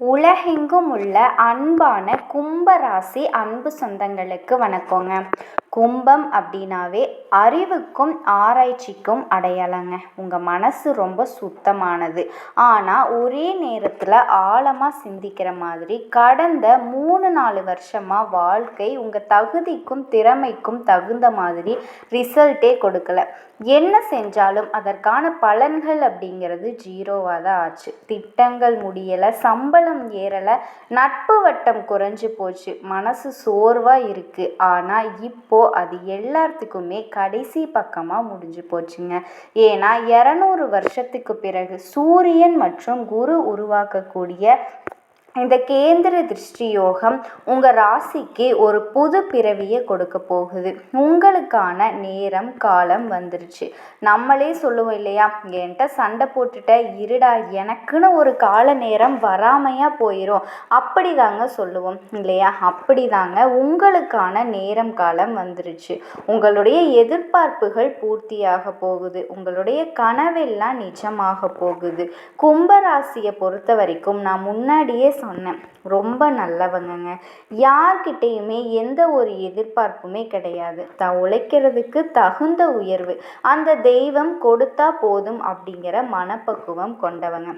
உலகெங்கும் உள்ள அன்பான கும்ப ராசி அன்பு சொந்தங்களுக்கு வணக்கங்க. கும்பம் அப்படின்னாவே அறிவுக்கும் ஆராய்ச்சிக்கும் அடையாளங்க. உங்கள் மனசு ரொம்ப சுத்தமானது. ஆனால் ஒரே நேரத்தில் ஆழமாக சிந்திக்கிற மாதிரி கடந்த மூணு நாலு வருஷமாக வாழ்க்கை உங்கள் தகுதிக்கும் திறமைக்கும் தகுந்த மாதிரி ரிசல்ட்டே கொடுக்கல. என்ன செஞ்சாலும் அதற்கான பலன்கள் அப்படிங்கிறது ஜீரோவாக தான் ஆச்சு. திட்டங்கள் முடியலை சம்பளம் ஏறலை நட்பு வட்டம் குறைஞ்சி போச்சு. மனசு சோர்வாக இருக்குது ஆனால் இப்போ அது எல்லாத்துக்குமே கடைசி பக்கமாக முடிஞ்சு போச்சுங்க. ஏன்னா இரநூறு வருஷத்துக்கு பிறகு சூரியன் மற்றும் குரு உருவாக்கக்கூடிய இந்த கேந்திர திருஷ்டி யோகம் உங்கள் ராசிக்கு ஒரு புது பிறவியை கொடுக்க போகுது. உங்களுக்கான நேரம் காலம் வந்துருச்சு. நம்மளே சொல்லுவோம் இல்லையா? என்கிட்ட சண்டை போட்டுட்ட இருடா எனக்குன்னு ஒரு கால நேரம் வராமையாக போயிடும் அப்படி தாங்க சொல்லுவோம் இல்லையா? அப்படி தாங்க உங்களுக்கான நேரம் காலம் வந்துருச்சு. உங்களுடைய எதிர்பார்ப்புகள் பூர்த்தியாக போகுது. உங்களுடைய கனவெல்லாம் நிஜமாக போகுது. கும்பராசியை பொறுத்த வரைக்கும் நான் முன்னாடியே சொன்னேன். ரொம்ப நல்லவங்கங்க. யார்கிட்டேயுமே எந்த ஒரு எதிர்பார்ப்புமே கிடையாது. த உழைக்கிறதுக்கு தகுந்த உயர்வு. அந்த தெய்வம் கொடுத்தா போதும் அப்படிங்கிற மனப்பக்குவம் கொண்டவங்க.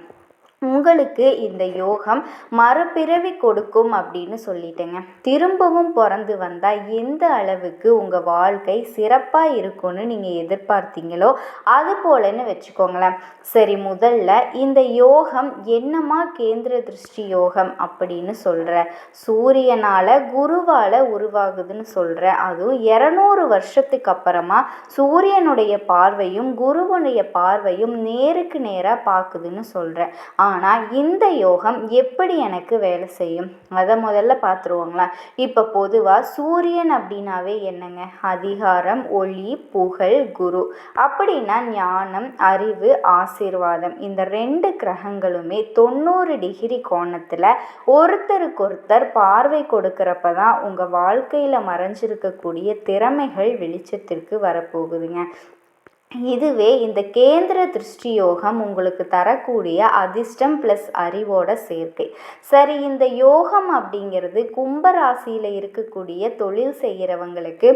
உங்களுக்கு இந்த யோகம் மறுபிறவி கொடுக்கும் அப்படின்னு சொல்லிட்டேங்க. திரும்பவும் பிறந்து வந்தால் எந்த அளவுக்கு உங்கள் வாழ்க்கை சிறப்பாக இருக்கும்னு நீங்கள் எதிர்பார்த்தீங்களோ அது போலன்னு வச்சுக்கோங்களேன். சரி முதல்ல இந்த யோகம் என்னமா கேந்திர திருஷ்டி யோகம் அப்படின்னு சொல்கிற சூரியனால் குருவால் உருவாகுதுன்னு சொல்கிற அதுவும் இரநூறு வருஷத்துக்கு அப்புறமா சூரியனுடைய பார்வையும் குருவனுடைய பார்வையும் நேருக்கு நேராக பார்க்குதுன்னு சொல்கிறேன் ஆனால் இந்த யோகம் எப்படி எனக்கு வேலை செய்யும்? அதை முதல்ல பார்த்துருவோங்களா இப்போ பொதுவாக சூரியன் அப்படின்னாவே என்னங்க? அதிகாரம் ஒளி புகழ் குரு. அப்படின்னா ஞானம் அறிவு ஆசீர்வாதம். இந்த ரெண்டு கிரகங்களுமே தொண்ணூறு டிகிரி கோணத்தில் ஒருத்தருக்கொருத்தர் பார்வை கொடுக்குறப்ப தான் உங்கள் வாழ்க்கையில் மறைஞ்சிருக்கக்கூடிய திறமைகள் வெளிச்சத்திற்கு வரப்போகுதுங்க. இதுவே இந்த கேந்திர திருஷ்டி யோகம் உங்களுக்கு தரக்கூடிய அதிர்ஷ்டம் ப்ளஸ் அறிவோட சேர்க்கை. சரி இந்த யோகம் அப்படிங்கிறது கும்பராசியில் இருக்கக்கூடிய தொழில் செய்கிறவங்களுக்கு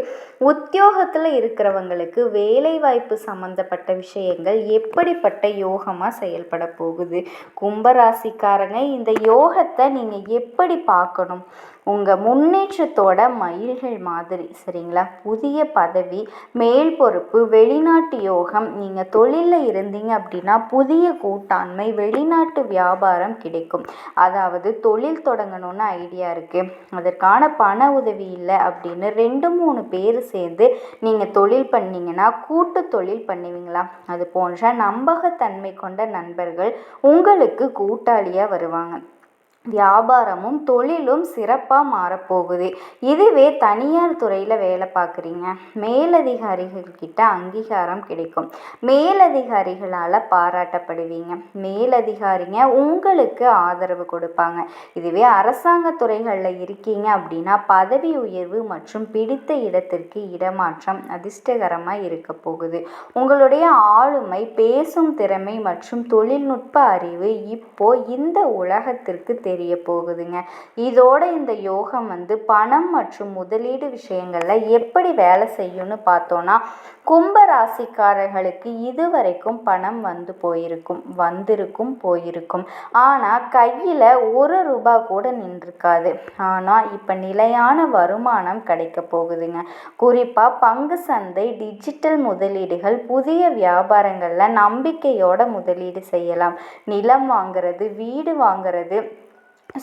உத்தியோகத்தில் இருக்கிறவங்களுக்கு வேலைவாய்ப்பு சம்மந்தப்பட்ட விஷயங்கள் எப்படிப்பட்ட யோகமாக செயல்பட போகுது? கும்பராசிக்காரங்க இந்த யோகத்தை நீங்கள் எப்படி பார்க்கணும்? உங்கள் முன்னேற்றத்தோட மயில்கள் மாதிரி சரிங்களா? புதிய பதவி மேல் பொறுப்பு வெளிநாட்டு யோகம் நீங்கள் தொழிலில் இருந்தீங்க அப்படின்னா புதிய கூட்டாண்மை வெளிநாட்டு வியாபாரம் கிடைக்கும். அதாவது தொழில் தொடங்கணும்னு ஐடியா இருக்குது அதற்கான பண உதவி இல்லை அப்படின்னு ரெண்டு மூணு பேர் சேர்ந்து நீங்கள் தொழில் பண்ணீங்கன்னா கூட்டு தொழில் பண்ணுவீங்களா? அது போன்ற நம்பகத்தன்மை கொண்ட நண்பர்கள் உங்களுக்கு கூட்டாளியாக வருவாங்க. வியாபாரமும் தொழிலும் சிறப்பாக மாறப்போகுது. இதுவே தனியார் துறையில் வேலை பார்க்குறீங்க. மேலதிகாரிகள்கிட்ட அங்கீகாரம் கிடைக்கும். மேலதிகாரிகளால் பாராட்டப்படுவீங்க. மேலதிகாரிங்க உங்களுக்கு ஆதரவு கொடுப்பாங்க. இதுவே அரசாங்க துறைகளில் இருக்கீங்க அப்படின்னா பதவி உயர்வு மற்றும் பிடித்த இடத்திற்கு இடமாற்றம் அதிர்ஷ்டகரமாக இருக்க போகுது. உங்களுடைய ஆளுமை பேசும் திறமை மற்றும் தொழில்நுட்ப அறிவு இப்போ இந்த உலகத்திற்கு தெரிய போகுதுங்க. இதோட இந்த யோகம் வந்து பணம் மற்றும் முதலீடு விஷயங்களில் எப்படி வேலை செய்யும்னு பார்த்தோன்னா கும்ப ராசிக்காரர்களுக்கு இதுவரைக்கும் பணம் வந்து போயிருக்கும் வந்திருக்கும் போயிருக்கும். ஆனால் கையில் ஒரு ரூபா கூட நின்றுருக்காது ஆனால் இப்போ நிலையான வருமானம் கிடைக்க போகுதுங்க. குறிப்பாக பங்கு சந்தை டிஜிட்டல் முதலீடுகள் புதிய வியாபாரங்களில் நம்பிக்கையோட முதலீடு செய்யலாம். நிலம் வாங்குறது வீடு வாங்குறது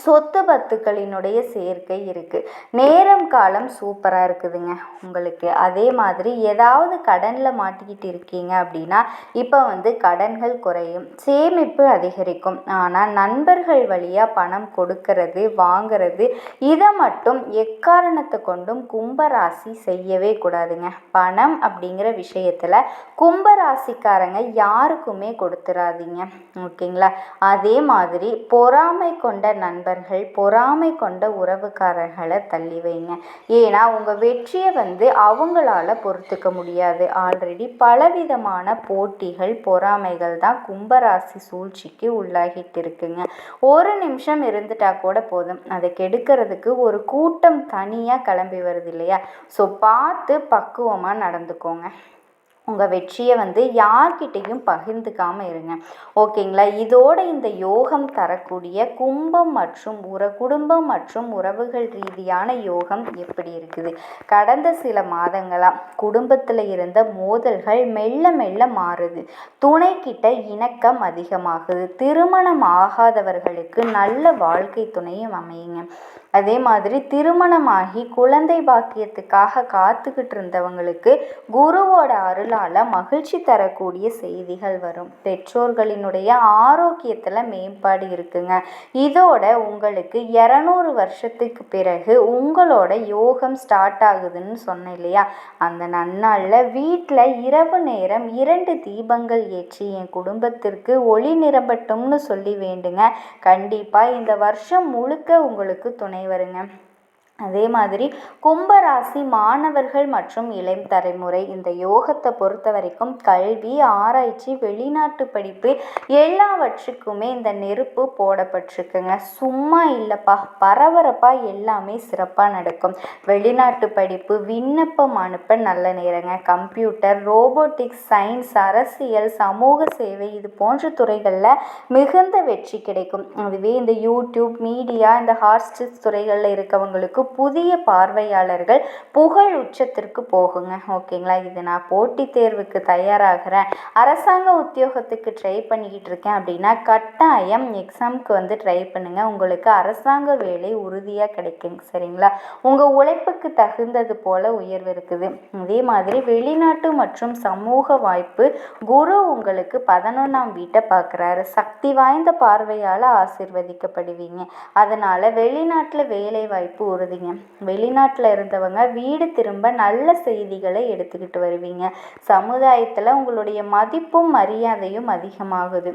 சொத்து பத்துக்களினுடைய சேர்க்கை இருக்குது நேரம் காலம் சூப்பராக இருக்குதுங்க உங்களுக்கு. அதே மாதிரி ஏதாவது கடனில் மாட்டிக்கிட்டு இருக்கீங்க அப்படின்னா இப்போ வந்து கடன்கள் குறையும் சேமிப்பு அதிகரிக்கும். ஆனால் நண்பர்கள் வழியாக பணம் கொடுக்கறது வாங்கிறது இதை மட்டும் எக்காரணத்தை கொண்டும் கும்பராசி செய்யவே கூடாதுங்க. பணம் அப்படிங்கிற விஷயத்தில் கும்பராசிக்காரங்க யாருக்குமே கொடுத்துடாதீங்க ஓகேங்களா? அதே மாதிரி பொறாமை கொண்ட நன் நண்பர்கள் பொறாமை கொண்ட உறவுக்காரர்களை தள்ளி வைங்க. ஏன்னா உங்கள் வெற்றியை வந்து அவங்களால பொறுத்துக்க முடியாது. ஆல்ரெடி பலவிதமான போட்டிகள் பொறாமைகள் தான் கும்பராசி சூழ்ச்சிக்கு உள்ளாகிட்டு இருக்குங்க. ஒரு நிமிஷம் இருந்துட்டா கூட போதும். அதை கெடுக்கிறதுக்கு ஒரு கூட்டம் தனியாக கிளம்பி வருது இல்லையா? ஸோ பார்த்து பக்குவமாக நடந்துக்கோங்க. உங்கள் வெற்றியை வந்து யார்கிட்டையும் பகிர்ந்துக்காமல் இருங்க. ஓகேங்களா? இதோட இந்த யோகம் தரக்கூடிய கும்பம் மற்றும் உற குடும்பம் மற்றும் உறவுகள் ரீதியான யோகம் எப்படி இருக்குது? கடந்த சில மாதங்களாக குடும்பத்தில் இருந்த மோதல்கள் மெல்ல மெல்ல மாறுது. துணைக்கிட்ட இணக்கம் அதிகமாகுது. திருமணம் ஆகாதவர்களுக்கு நல்ல வாழ்க்கை துணையும் அமையுங்க. அதே மாதிரி திருமணமாகி குழந்தை பாக்கியத்துக்காக காத்துக்கிட்டு இருந்தவங்களுக்கு குருவோட அருள் அருளால் மகிழ்ச்சி தரக்கூடிய செய்திகள் வரும். பெற்றோர்களினுடைய ஆரோக்கியத்தில் மேம்பாடு இருக்குங்க. இதோட உங்களுக்கு இரநூறு வருஷத்துக்கு பிறகு உங்களோட யோகம் ஸ்டார்ட் ஆகுதுன்னு சொன்னேன் இல்லையா? அந்த நன்னாளில் வீட்டில் இரவு நேரம் இரண்டு தீபங்கள் ஏற்றி என் குடும்பத்திற்கு ஒளி நிரம்பட்டும்னு சொல்லி வேண்டுங்க. கண்டிப்பாக இந்த வருஷம் முழுக்க உங்களுக்கு துணை வருங்க. அதே மாதிரி கும்பராசி மாணவர்கள் மற்றும் இளம் தலைமுறை இந்த யோகத்தை பொறுத்த வரைக்கும் கல்வி ஆராய்ச்சி வெளிநாட்டு படிப்பு எல்லாவற்றுக்குமே இந்த நெருப்பு போடப்பட்டிருக்குங்க. சும்மா இல்லைப்பா பரபரப்பாக எல்லாமே சிறப்பாக நடக்கும். வெளிநாட்டு படிப்பு விண்ணப்பம் அனுப்ப நல்ல நேரங்க. கம்ப்யூட்டர் ரோபோட்டிக்ஸ் சயின்ஸ் அரசியல் சமூக சேவை இது போன்ற துறைகளில் மிகுந்த வெற்றி கிடைக்கும். அதுவே இந்த யூடியூப் மீடியா இந்த ஹார்ஸ்டிஸ் துறைகளில் இருக்கவங்களுக்கு புதிய பார்வையாளர்கள் புகழ் உச்சத்திற்கு போகுங்க. ஓகேங்களா? இது நான் போட்டித் தேர்வுக்கு தயாராகிறேன். அரசாங்க உத்தியோகத்துக்கு ட்ரை பண்ணிக்கிட்டு இருக்கேன் அப்படின்னா கட்டாயம் எக்ஸாமுக்கு வந்து ட்ரை பண்ணுங்கள் உங்களுக்கு அரசாங்க வேலை உறுதியாக கிடைக்குங்க. சரிங்களா? உங்கள் உழைப்புக்கு தகுந்தது போல உயர்வு இருக்குது. அதே மாதிரி வெளிநாட்டு மற்றும் சமூக வாய்ப்பு குரு உங்களுக்கு பதினொன்றாம் வீட்டை பார்க்குறாரு. சக்தி வாய்ந்த பார்வையால் ஆசிர்வதிக்கப்படுவீங்க. அதனால் வெளிநாட்டில் வேலை வாய்ப்பு உறுதி வருவீங்க வெளிநாட்டில் இருந்தவங்க வீடு திரும்ப நல்ல செய்திகளை எடுத்துக்கிட்டு வருவீங்க. சமுதாயத்தில் உங்களுடைய மதிப்பும் மரியாதையும் அதிகமாகுது.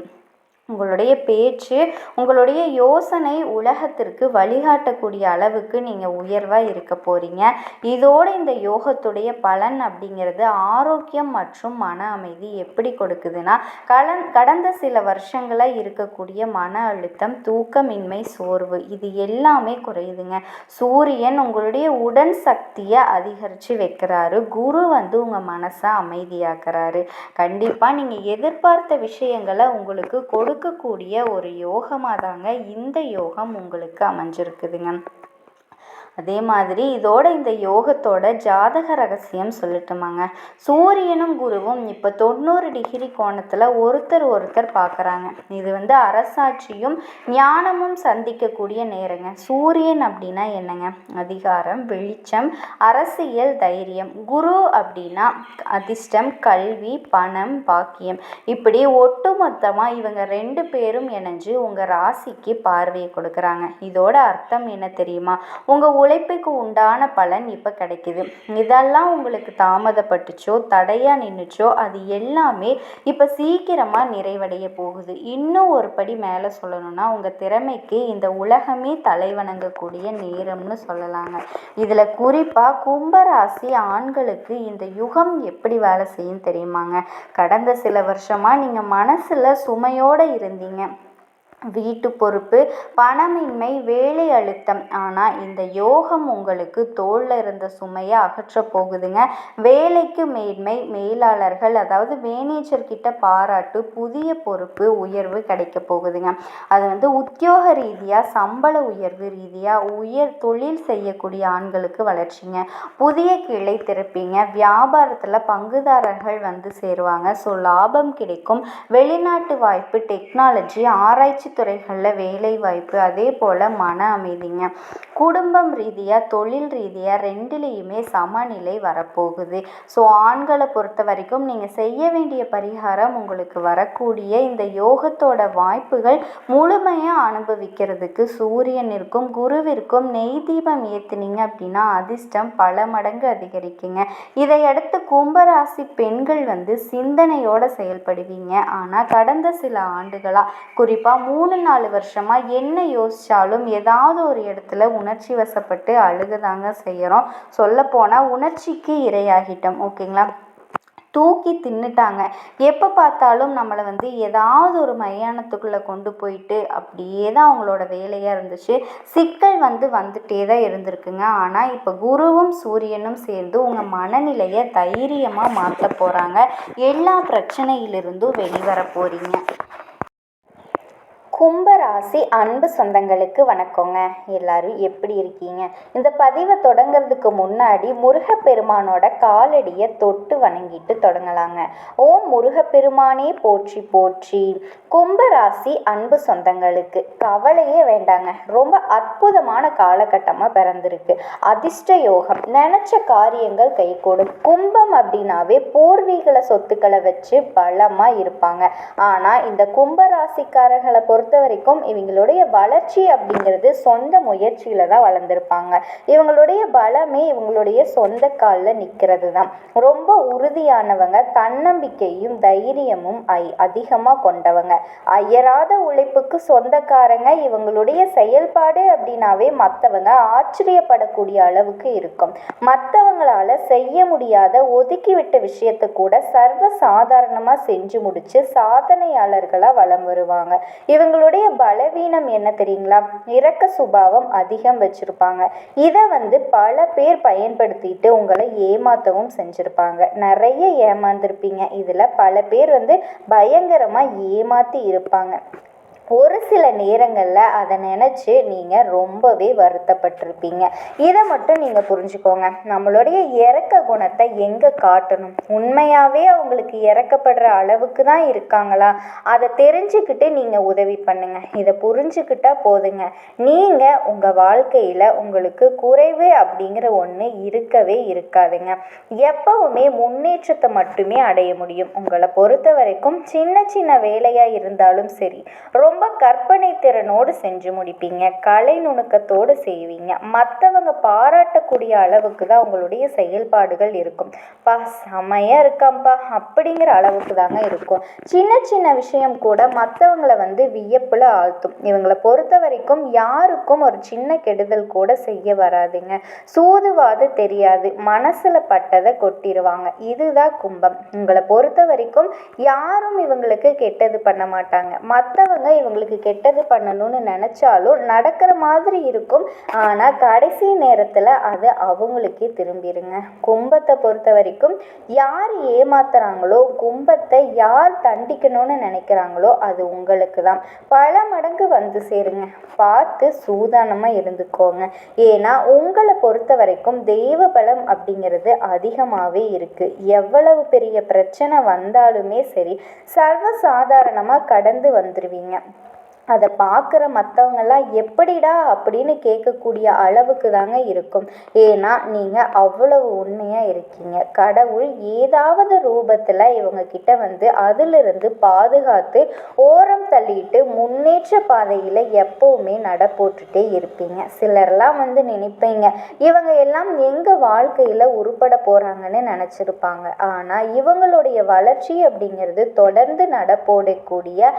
உங்களுடைய பேச்சு உங்களுடைய யோசனை உலகத்திற்கு வழிகாட்டக்கூடிய அளவுக்கு நீங்கள் உயர்வாக இருக்க போகிறீங்க இதோடு இந்த யோகத்துடைய பலன் அப்படிங்கிறது ஆரோக்கியம் மற்றும் மன அமைதி எப்படி கொடுக்குதுன்னா கலன் கடந்த சில வருஷங்களாக இருக்கக்கூடிய மன அழுத்தம் தூக்கமின்மை சோர்வு இது எல்லாமே குறையுதுங்க. சூரியன் உங்களுடைய உடன் சக்தியை அதிகரித்து வைக்கிறாரு. குரு வந்து உங்கள் மனசை அமைதியாக்குறாரு. கண்டிப்பாக நீங்கள் எதிர்பார்த்த விஷயங்களை உங்களுக்கு கொடு கொடுக்கக்கூடிய ஒரு யோகமாக தாங்க இந்த யோகம் உங்களுக்கு அமைஞ்சிருக்குதுங்க. அதே மாதிரி இதோட இந்த யோகத்தோட ஜாதக ரகசியம் சொல்லட்டுமாங்க. சூரியனும் குருவும் இப்போ தொண்ணூறு டிகிரி கோணத்தில் ஒருத்தர் ஒருத்தர் பார்க்குறாங்க இது வந்து அரசாட்சியும் ஞானமும் சந்திக்கக்கூடிய நேரங்க. சூரியன் அப்படின்னா என்னங்க? அதிகாரம் வெளிச்சம் அரசியல் தைரியம். குரு அப்படின்னா அதிர்ஷ்டம் கல்வி பணம் பாக்கியம். இப்படி ஒட்டுமொத்தமாக இவங்க ரெண்டு பேரும் இணைஞ்சு உங்கள் ராசிக்கு பார்வையை கொடுக்குறாங்க. இதோட அர்த்தம் என்ன தெரியுமா? உங்கள் உழைப்புக்கு உண்டான பலன் இப்போ கிடைக்குது. இதெல்லாம் உங்களுக்கு தாமதப்பட்டுச்சோ தடையாக நின்றுச்சோ அது எல்லாமே இப்போ சீக்கிரமாக நிறைவடைய போகுது. இன்னும் ஒரு படி மேலே சொல்லணும்னா உங்கள் திறமைக்கு இந்த உலகமே தலைவணங்கக்கூடிய நேரம்னு சொல்லலாங்க. இதில் குறிப்பாக கும்பராசி ஆண்களுக்கு இந்த யுகம் எப்படி வேலை செய்யும் தெரியுமாங்க? கடந்த சில வருஷமாக நீங்கள் மனசில் சுமையோடு இருந்தீங்க. வீட்டு பொறுப்பு பணமின்மை வேலை அழுத்தம். ஆனால் இந்த யோகம் உங்களுக்கு தோளில் இருந்த சுமையை அகற்ற போகுதுங்க. வேலைக்கு மேன்மை மேலாளர்கள் அதாவது மேனேஜர் கிட்ட பாராட்டு புதிய பொறுப்பு உயர்வு கிடைக்க போகுதுங்க. அது வந்து உத்தியோக ரீதியாக சம்பள உயர்வு ரீதியாக உயர் தொழில் செய்யக்கூடிய ஆண்களுக்கு வளர்ச்சிங்க. புதிய கிளை திறப்பீங்க. வியாபாரத்தில் பங்குதாரர்கள் வந்து சேருவாங்க. ஸோ லாபம் கிடைக்கும். வெளிநாட்டு வாய்ப்பு டெக்னாலஜி ஆராய்ச்சி துறைகளில் வேலை வாய்ப்பு அதே போல் மன அமைதிங்க. குடும்பம் ரீதியாக தொழில் ரீதியாக ரெண்டுலேயுமே சமநிலை வரப்போகுது. ஸோ ஆண்களை பொறுத்த வரைக்கும் நீங்கள் செய்ய வேண்டிய பரிகாரம் உங்களுக்கு வரக்கூடிய இந்த யோகத்தோட வாய்ப்புகள் முழுமையாக அனுபவிக்கிறதுக்கு சூரியனிற்கும் குருவிற்கும் நெய் தீபம் ஏற்றுனீங்க அப்படின்னா அதிர்ஷ்டம் பல மடங்கு அதிகரிக்குங்க. இதையடுத்து கும்பராசி பெண்கள் வந்து சிந்தனையோடு செயல்படுவீங்க. ஆனால் கடந்த சில ஆண்டுகளாக குறிப்பாக மூணு நாலு வருஷமாக என்ன யோசித்தாலும் ஏதாவது ஒரு இடத்துல உணர்ச்சி வசப்பட்டு அழுகதாங்க செய்கிறோம் சொல்லப்போனால் உணர்ச்சிக்கு இரையாகிட்டோம் ஓகேங்களா? தூக்கி தின்னுட்டாங்க. எப்போ பார்த்தாலும் நம்மளை வந்து ஏதாவது ஒரு மயானத்துக்குள்ளே கொண்டு போயிட்டு அப்படியே தான் அவங்களோட வேலையாக இருந்துச்சு. சிக்கல் வந்து வந்துட்டே தான் இருந்திருக்குங்க. ஆனால் இப்போ குருவும் சூரியனும் சேர்ந்து உங்கள் மனநிலையை தைரியமாக மாற்ற போகிறாங்க எல்லா பிரச்சனையிலிருந்தும் வெளிவர போகிறீங்க ராசி அன்பு சொந்தங்களுக்கு வணக்கங்க. எல்லாரும் எப்படி இருக்கீங்க? இந்த பதிவை தொடங்கிறதுக்கு முன்னாடி முருகப்பெருமானோட காலடியை தொட்டு வணங்கிட்டு தொடங்கலாங்க. ஓம் முருகப்பெருமானே போற்றி போற்றி. கும்பராசி அன்பு சொந்தங்களுக்கு கவலையே வேண்டாங்க. ரொம்ப அற்புதமான காலகட்டமாக பிறந்திருக்கு. அதிர்ஷ்ட யோகம் நினச்ச காரியங்கள் கைகூடும். கும்பம் அப்படின்னாவே பூர்வீக சொத்துக்களை வச்சு பலமாக இருப்பாங்க. ஆனால் இந்த கும்பராசிக்காரர்களை பொறுத்த வரைக்கும் இவங்களுடைய வளர்ச்சி அப்படிங்கிறது சொந்த முயற்சியில் தான் வளர்ந்துருப்பாங்க. இவங்களுடைய பலமே இவங்களுடைய சொந்த காலில் நிற்கிறது தான் ரொம்ப உறுதியானவங்க தன்னம்பிக்கையும் தைரியமும் ஐ அதிகமாக கொண்டவங்க. அயராத உழைப்புக்கு சொந்தக்காரங்க இவங்களுடைய செயல்பாடு அப்படின்னாவே மற்றவங்க ஆச்சரியப்படக்கூடிய அளவுக்கு இருக்கும். மற்றவங்களால செய்ய முடியாத ஒதுக்கிவிட்ட விஷயத்தை கூட சர்வ சாதாரணமாக செஞ்சு முடிச்சு சாதனையாளர்களாக வளம் வருவாங்க. இவங்களுடைய பல பலவீனம் என்ன தெரியுங்களா? இறக்க சுபாவம் அதிகம் வச்சுருப்பாங்க. இதை வந்து பல பேர் பயன்படுத்திட்டு உங்களை ஏமாற்றவும் செஞ்சுருப்பாங்க. நிறைய ஏமாந்துருப்பீங்க. இதில் பல பேர் வந்து பயங்கரமாக ஏமாற்றி இருப்பாங்க. ஒரு சில நேரங்களில் அதை நினச்சி நீங்கள் ரொம்பவே வருத்தப்பட்டிருப்பீங்க. இதை மட்டும் நீங்கள் புரிஞ்சுக்கோங்க. நம்மளுடைய இறக்க குணத்தை எங்கே காட்டணும்? உண்மையாகவே அவங்களுக்கு இறக்கப்படுற அளவுக்கு தான் இருக்காங்களா? அதை தெரிஞ்சுக்கிட்டு நீங்கள் உதவி பண்ணுங்க. இதை புரிஞ்சுக்கிட்டா போதுங்க. நீங்கள் உங்கள் வாழ்க்கையில் உங்களுக்கு குறைவு அப்படிங்கிற ஒன்று இருக்கவே இருக்காதுங்க. எப்பவுமே முன்னேற்றத்தை மட்டுமே அடைய முடியும். உங்களை பொறுத்த வரைக்கும் சின்ன சின்ன வேலையாக இருந்தாலும் சரி ரொம்ப ரொம்ப கற்பனை திறனோடு செஞ்சு முடிப்பீங்க. கலை நுணுக்கத்தோடு செய்வீங்க. மற்றவங்க பாராட்டக்கூடிய அளவுக்கு தான் உங்களுடைய செயல்பாடுகள் இருக்கும். பா செமையாக இருக்காம்ப்பா அப்படிங்கிற அளவுக்கு தாங்க இருக்கும். சின்ன சின்ன விஷயம் கூட மற்றவங்களை வந்து வியப்பில் ஆழ்த்தும். இவங்களை பொறுத்த வரைக்கும் யாருக்கும் ஒரு சின்ன கெடுதல் கூட செய்ய வராதுங்க. சூதுவாது தெரியாது. மனசில் பட்டதை கொட்டிடுவாங்க இதுதான் கும்பம். உங்களை பொறுத்த வரைக்கும் யாரும் இவங்களுக்கு கெட்டது பண்ண மாட்டாங்க. மற்றவங்க இவங்களுக்கு கெட்டது பண்ணணும்னு நினச்சாலும் நடக்கிற மாதிரி இருக்கும். ஆனால் கடைசி நேரத்தில் அது அவங்களுக்கே திரும்பிடுங்க கும்பத்தை பொறுத்த வரைக்கும் யார் ஏமாத்துறாங்களோ கும்பத்தை யார் தண்டிக்கணும்னு நினைக்கிறாங்களோ அது உங்களுக்கு தான். பல மடங்கு வந்து சேருங்க. பார்த்து சூதானமாக இருந்துக்கோங்க. ஏன்னா உங்களை பொறுத்த வரைக்கும் தெய்வ பலம் அப்படிங்கிறது அதிகமாகவே இருக்குது எவ்வளவு பெரிய பிரச்சனை வந்தாலுமே சரி சர்வசாதாரணமாக கடந்து வந்துடுவீங்க அதை பார்க்குற மற்றவங்கெல்லாம் எப்படிடா அப்படின்னு கேட்கக்கூடிய அளவுக்கு தாங்க இருக்கும். ஏன்னா நீங்கள் அவ்வளவு உண்மையாக இருக்கீங்க. கடவுள் ஏதாவது ரூபத்தில் இவங்கக்கிட்ட வந்து அதிலிருந்து பாதுகாத்து ஓரம் தள்ளிட்டு முன்னேற்ற பாதையில் எப்போவுமே நடப்போட்டுட்டே இருப்பீங்க. சிலர்லாம் வந்து நினைப்பீங்க இவங்க எல்லாம் எங்கள் வாழ்க்கையில் உருப்பட போகிறாங்கன்னு நினச்சிருப்பாங்க. ஆனால் இவங்களுடைய வளர்ச்சி அப்படிங்கிறது தொடர்ந்து நடப்போடக்கூடிய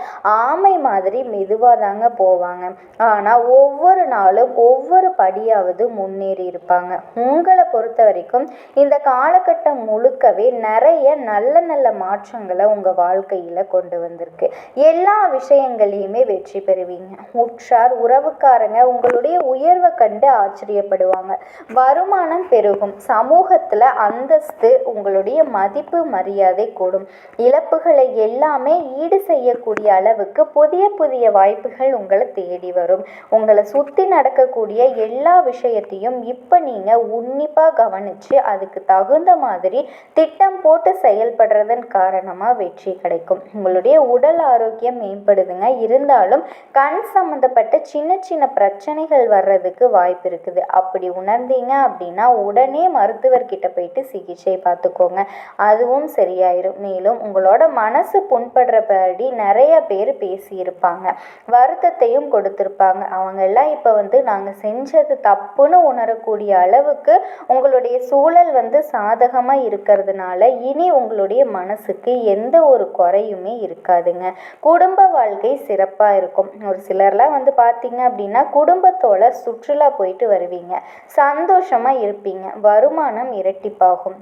ஆமை மாதிரி மெது மெதுவாக தாங்க போவாங்க. ஆனால் ஒவ்வொரு நாளும் ஒவ்வொரு படியாவது முன்னேறி இருப்பாங்க. உங்களை பொறுத்த வரைக்கும் இந்த காலகட்டம் முழுக்கவே நிறைய நல்ல நல்ல மாற்றங்களை உங்கள் வாழ்க்கையில் கொண்டு வந்திருக்கு. எல்லா விஷயங்களையுமே வெற்றி பெறுவீங்க. உற்றார் உறவுக்காரங்க உங்களுடைய உயர்வை கண்டு ஆச்சரியப்படுவாங்க. வருமானம் பெருகும். சமூகத்தில் அந்தஸ்து உங்களுடைய மதிப்பு மரியாதை கூடும். இழப்புகளை எல்லாமே ஈடு செய்யக்கூடிய அளவுக்கு புதிய புதிய வாய்ப்புகள் உங்களை தேடி வரும். உங்களை சுற்றி நடக்கக்கூடிய எல்லா விஷயத்தையும் இப்போ நீங்கள் உன்னிப்பாக கவனித்து அதுக்கு தகுந்த மாதிரி திட்டம் போட்டு செயல்படுறதன் காரணமாக வெற்றி கிடைக்கும். உங்களுடைய உடல் ஆரோக்கியம் மேம்படுதுங்க. இருந்தாலும் கண் சம்மந்தப்பட்ட சின்ன சின்ன பிரச்சனைகள் வர்றதுக்கு வாய்ப்பு இருக்குது. அப்படி உணர்ந்தீங்க அப்படின்னா உடனே மருத்துவர்கிட்ட போயிட்டு சிகிச்சை பார்த்துக்கோங்க. அதுவும் சரியாயிரும். மேலும் உங்களோட மனசு புண்படுறபடி நிறைய பேர் பேசியிருப்பாங்க. வருத்தத்தையும் கொடுத்துருப்பாங்க. அவங்க எல்லாம் இப்போ வந்து நாங்கள் செஞ்சது தப்புன்னு உணரக்கூடிய அளவுக்கு உங்களுடைய சூழல் வந்து சாதகமாக இருக்கிறதுனால இனி உங்களுடைய மனசுக்கு எந்த ஒரு குறையுமே இருக்காதுங்க. குடும்ப வாழ்க்கை சிறப்பாக இருக்கும். ஒரு சிலர்லாம் வந்து பார்த்தீங்க அப்படின்னா குடும்பத்தோட சுற்றுலா போயிட்டு வருவீங்க. சந்தோஷமாக இருப்பீங்க. வருமானம் இரட்டிப்பாகும்.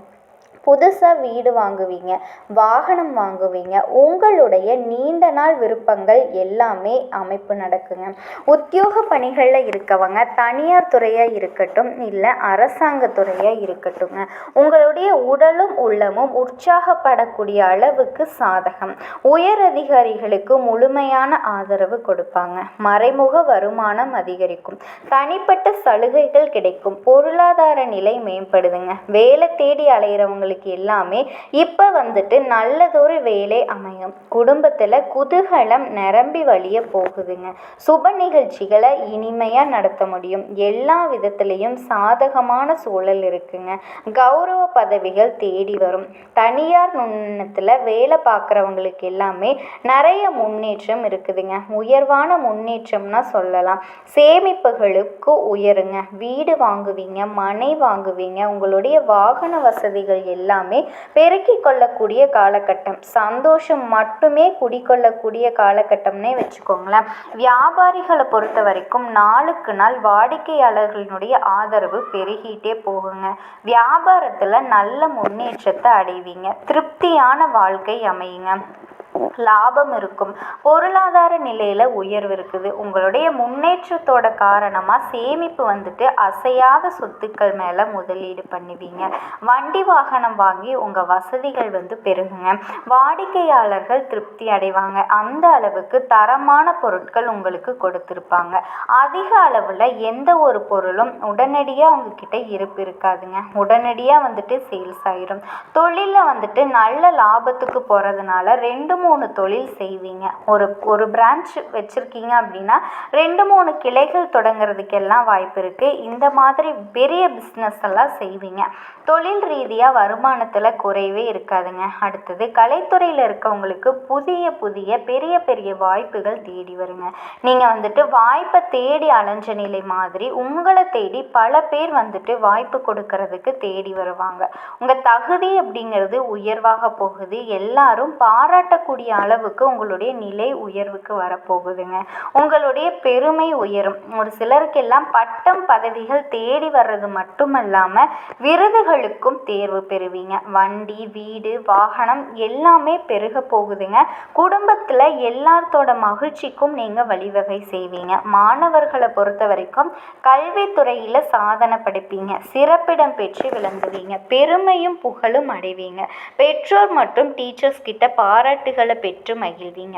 புதுசாக வீடு வாங்குவீங்க வாகனம் வாங்குவீங்க உங்களுடைய நீண்ட நாள் விருப்பங்கள் எல்லாமே அமைப்பு நடக்குங்க. உத்தியோக பணிகளில் இருக்கவங்க தனியார் துறையாக இருக்கட்டும் இல்லை அரசாங்க துறையாக இருக்கட்டுங்க உங்களுடைய உடலும் உள்ளமும் உற்சாகப்படக்கூடிய அளவுக்கு சாதகம். உயர் அதிகாரிகளுக்கு முழுமையான ஆதரவு கொடுப்பாங்க. மறைமுக வருமானம் அதிகரிக்கும். தனிப்பட்ட சலுகைகள் கிடைக்கும். பொருளாதார நிலை மேம்படுதுங்க. வேலை தேடி அலைகிறவங்களுக்கு உங்களுக்கு எல்லாமே இப்போ வந்துட்டு நல்லதொரு வேலை அமையும். குடும்பத்தில் குதூகலம் நிரம்பி வழிய போகுதுங்க. சுப நிகழ்ச்சிகளை இனிமையாக நடத்த முடியும். எல்லா விதத்துலேயும் சாதகமான சூழல் இருக்குங்க. கௌரவ பதவிகள் தேடி வரும். தனியார் நுண்ணத்தில் வேலை பார்க்குறவங்களுக்கு எல்லாமே நிறைய முன்னேற்றம் இருக்குதுங்க. உயர்வான முன்னேற்றம்னா சொல்லலாம். சேமிப்புகளுக்கு உயருங்க. வீடு வாங்குவீங்க மனை வாங்குவீங்க. உங்களுடைய வாகன வசதிகள் எல்லாம் எல்லாமே பெருக்கி கொள்ளக்கூடிய காலகட்டம். சந்தோஷம் மட்டுமே குடிக்கொள்ளக்கூடிய காலகட்டம்னே வச்சுக்கோங்களேன். வியாபாரிகளை பொறுத்த வரைக்கும் நாளுக்கு நாள் வாடிக்கையாளர்களினுடைய ஆதரவு பெருகிட்டே போகுங்க. வியாபாரத்தில் நல்ல முன்னேற்றத்தை அடைவீங்க. திருப்தியான வாழ்க்கை அமையுங்க. லாபம் இருக்கும். பொருளாதார நிலையில் உயர்வு இருக்குது. உங்களுடைய முன்னேற்றத்தோட காரணமாக சேமிப்பு வந்துட்டு அசையாத சொத்துக்கள் மேலே முதலீடு பண்ணுவீங்க. வண்டி வாகனம் வாங்கி உங்கள் வசதிகள் வந்து பெருகுங்க. வாடிக்கையாளர்கள் திருப்தி அடைவாங்க. அந்த அளவுக்கு தரமான பொருட்கள் உங்களுக்கு கொடுத்துருப்பாங்க. அதிக அளவில் எந்த ஒரு பொருளும் உடனடியாக உங்ககிட்ட இருப்பு இருக்காதுங்க. உடனடியாக வந்துட்டு சேல்ஸ் ஆயிரும். தொழிலில் வந்துட்டு நல்ல லாபத்துக்கு போகிறதுனால ரெண்டும் மூணு தொழில் செய்வீங்க. ஒரு ஒரு பிரான்ச் வச்சுருக்கீங்க அப்படின்னா ரெண்டு மூணு கிளைகள் தொடங்குறதுக்கெல்லாம் வாய்ப்பு இருக்குது இந்த மாதிரி பெரிய பிஸ்னஸ் எல்லாம் செய்வீங்க. தொழில் ரீதியாக வருமானத்தில் குறைவே இருக்காதுங்க. அடுத்தது கலைத்துறையில் இருக்கவங்களுக்கு புதிய புதிய பெரிய பெரிய வாய்ப்புகள் தேடி வருங்க. நீங்கள் வந்துட்டு வாய்ப்பை தேடி அலைஞ்ச நிலை மாதிரி உங்களை தேடி பல பேர் வந்துட்டு வாய்ப்பு கொடுக்கறதுக்கு தேடி வருவாங்க. உங்கள் தகுதி அப்படிங்கிறது உயர்வாக போகுது. எல்லாரும் பாராட்டக்கூடிய கூடிய அளவுக்கு உங்களுடைய நிலை உயர்வுக்கு வரப்போகுதுங்க. உங்களுடைய பெருமை உயரும். ஒரு சிலருக்கெல்லாம் பட்டம் பதவிகள் தேடி வர்றது மட்டுமல்லாமல் விருதுகளுக்கும் தேர்வு பெறுவீங்க. வண்டி வீடு வாகனம் எல்லாமே பெருக போகுதுங்க. குடும்பத்தில் எல்லாத்தோட மகிழ்ச்சிக்கும் நீங்கள் வழிவகை செய்வீங்க. மாணவர்களை பொறுத்த வரைக்கும் கல்வித்துறையில் சாதனை படைப்பீங்க. சிறப்பிடம் பெற்று விளங்குவீங்க. பெருமையும் புகழும் அடைவீங்க. பெற்றோர் மற்றும் டீச்சர்ஸ் கிட்ட பாராட்டுகள் பெற்று மகிழ்வீங்க.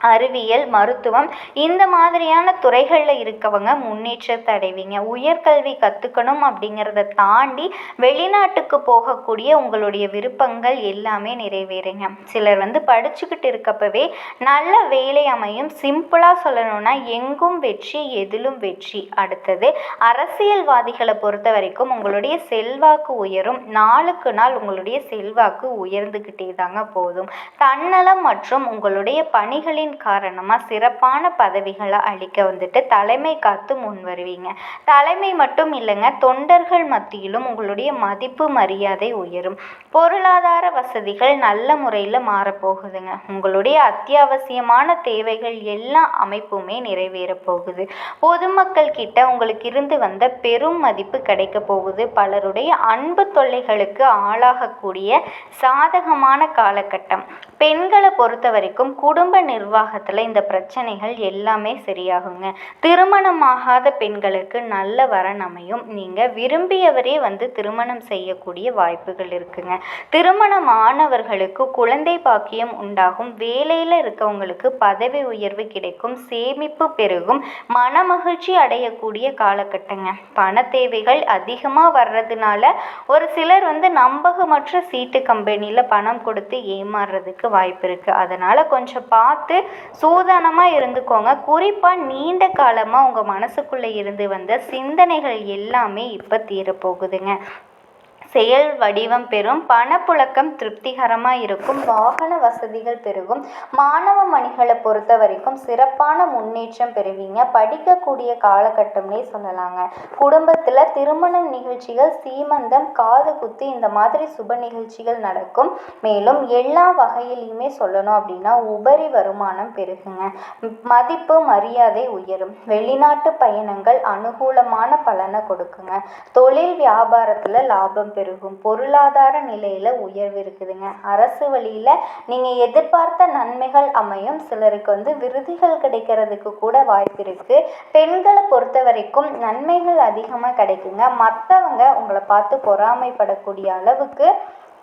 அறிவியல் மருத்துவம் இந்த மாதிரியான துறைகளில் இருக்கவங்க முன்னேற்றத்தை அடைவீங்க உயர்கல்வி கற்றுக்கணும் அப்படிங்கிறத தாண்டி வெளிநாட்டுக்கு போகக்கூடிய உங்களுடைய விருப்பங்கள் எல்லாமே நிறைவேறுங்க. சிலர் வந்து படிச்சுக்கிட்டு இருக்கப்பவே நல்ல வேலை அமையும். சிம்பிளாக சொல்லணும்னா எங்கும் வெற்றி எதிலும் வெற்றி. அடுத்தது அரசியல்வாதிகளை பொறுத்த வரைக்கும் உங்களுடைய செல்வாக்கு உயரும். நாளுக்கு நாள் உங்களுடைய செல்வாக்கு உயர்ந்துக்கிட்டே தாங்க போதும். தன்னலம் மற்றும் உங்களுடைய பணிகளின் காரணமாக சிறப்பான பதவிகளை அளிக்க வந்துட்டு தலைமை காத்து முன் வருவீங்க. தலைமை மட்டும் இல்லைங்க தொண்டர்கள் மத்தியிலும் உங்களுடைய மதிப்பு மரியாதை உயரும். பொருளாதார வசதிகள் நல்ல முறையில் மாறப்போகுதுங்க. உங்களுடைய அத்தியாவசியமான தேவைகள் எல்லா அமைப்புமே நிறைவேறப் போகுது. பொதுமக்கள் கிட்ட உங்களுக்கு இருந்து வந்த பெரும் மதிப்பு கிடைக்க போகுது. பலருடைய அன்பு தொல்லைகளுக்கு ஆளாகக்கூடிய சாதகமான காலகட்டம். பெண்களை பொறுத்த வரைக்கும் குடும்ப நிர்வாக நிர்வாகத்தில் இந்த பிரச்சனைகள் எல்லாமே சரியாகுங்க. திருமணமாகாத பெண்களுக்கு நல்ல வரன் அமையும். நீங்கள் விரும்பியவரே வந்து திருமணம் செய்யக்கூடிய வாய்ப்புகள் இருக்குங்க. திருமணம் ஆனவர்களுக்கு குழந்தை பாக்கியம் உண்டாகும். வேலையில் இருக்கவங்களுக்கு பதவி உயர்வு கிடைக்கும். சேமிப்பு பெருகும். மனமகிழ்ச்சி அடையக்கூடிய காலகட்டங்க. பண தேவைகள் அதிகமாக வர்றதுனால ஒரு சிலர் வந்து நம்பகமற்ற சீட்டு கம்பெனியில் பணம் கொடுத்து ஏமாறுறதுக்கு வாய்ப்பு இருக்குது அதனால் கொஞ்சம் பார்த்து சூதானமாக இருந்துக்கோங்க. குறிப்பாக நீண்ட காலமாக உங்கள் மனசுக்குள்ளே இருந்து வந்த சிந்தனைகள் எல்லாமே இப்போ தீரப்போகுதுங்க. செயல் வடிவம் பெறும் பணப்புழக்கம் திருப்திகரமாக இருக்கும் வாகன வசதிகள் பெருகும். மாணவ மணிகளை பொறுத்த வரைக்கும் சிறப்பான முன்னேற்றம் பெறுவீங்க. படிக்கக்கூடிய காலகட்டம்னே சொல்லலாங்க. குடும்பத்தில் திருமணம் நிகழ்ச்சிகள் சீமந்தம் காது குத்து இந்த மாதிரி சுப நிகழ்ச்சிகள் நடக்கும். மேலும் எல்லா வகையிலையுமே சொல்லணும் அப்படின்னா உபரி வருமானம் பெருகுங்க. மதிப்பு மரியாதை உயரும். வெளிநாட்டு பயணங்கள் அனுகூலமான பலனை கொடுக்குங்க. தொழில் வியாபாரத்தில் லாபம் பெருகும். பொருளாதார நிலையில் உயர்வு இருக்குதுங்க. அரசு வழியில் நீங்கள் எதிர்பார்த்த நன்மைகள் அமையும். சிலருக்கு வந்து விருதுகள் கிடைக்கிறதுக்கு கூட வாய்ப்பு இருக்குது பெண்களை பொறுத்த வரைக்கும் நன்மைகள் அதிகமாக கிடைக்குங்க. மற்றவங்க உங்களை பார்த்து பொறாமைப்படக்கூடிய அளவுக்கு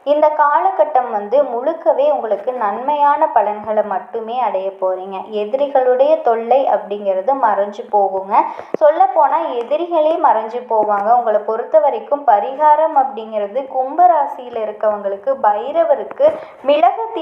இந்த காலகட்டம் வந்து முழுக்கவே உங்களுக்கு நன்மையான பலன்களை மட்டுமே அடைய போகிறீங்க எதிரிகளுடைய தொல்லை அப்படிங்கிறது மறைஞ்சு போகுங்க. சொல்லப்போனால் எதிரிகளே மறைஞ்சு போவாங்க. உங்களை பொறுத்த வரைக்கும் பரிகாரம் அப்படிங்கிறது கும்பராசியில் இருக்கவங்களுக்கு பைரவருக்கு மிளகு தீ